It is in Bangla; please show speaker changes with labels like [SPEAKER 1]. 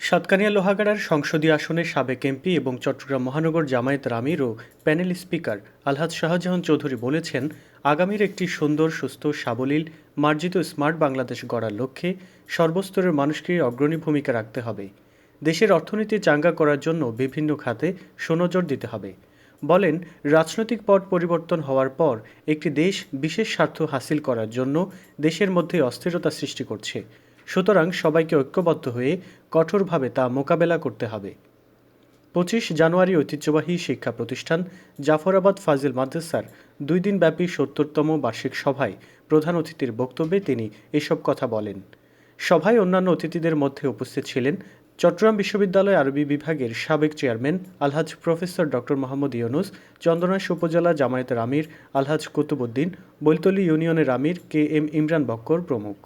[SPEAKER 1] সাতকানিয়া লোহাগাড়ার সংসদীয় আসনের সাবেক এমপি এবং চট্টগ্রাম মহানগর জামায়াতের রামির ও প্যানেল স্পিকার আলহাজ শাহজাহান চৌধুরী বলেছেন, আগামীর একটি সুন্দর, সুস্থ, সাবলীল, মার্জিত স্মার্ট বাংলাদেশ গড়ার লক্ষ্যে সর্বস্তরের মানুষকে অগ্রণী ভূমিকা রাখতে হবে। দেশের অর্থনীতি চাঙ্গা করার জন্য বিভিন্ন খাতে সুনজর দিতে হবে। বলেন, রাজনৈতিক পট পরিবর্তন হওয়ার পর একটি দেশ বিশেষ স্বার্থ হাসিল করার জন্য দেশের মধ্যে অস্থিরতা সৃষ্টি করছে। সুতরাং সবাইকে ঐক্যবদ্ধ হয়ে কঠোরভাবে তা মোকাবেলা করতে হবে। পঁচিশ জানুয়ারি ঐতিহ্যবাহী শিক্ষা প্রতিষ্ঠান জাফরাবাদ ফাজিল মাদ্রাসার দুই দিনব্যাপী সত্তরতম বার্ষিক সভায় প্রধান অতিথির বক্তব্যে তিনি এসব কথা বলেন। সভায় অন্যান্য অতিথিদের মধ্যে উপস্থিত ছিলেন চট্টগ্রাম বিশ্ববিদ্যালয় আরবি বিভাগের সাবেক chairman Alhaj professor doctor Mohammad Yunus Chandanaish upazila জামায়াতের আমির আলহাজ কুতুবুদ্দিন বৈতলী ইউনিয়নের আমির কে এম ইমরান বক্কর প্রমুখ।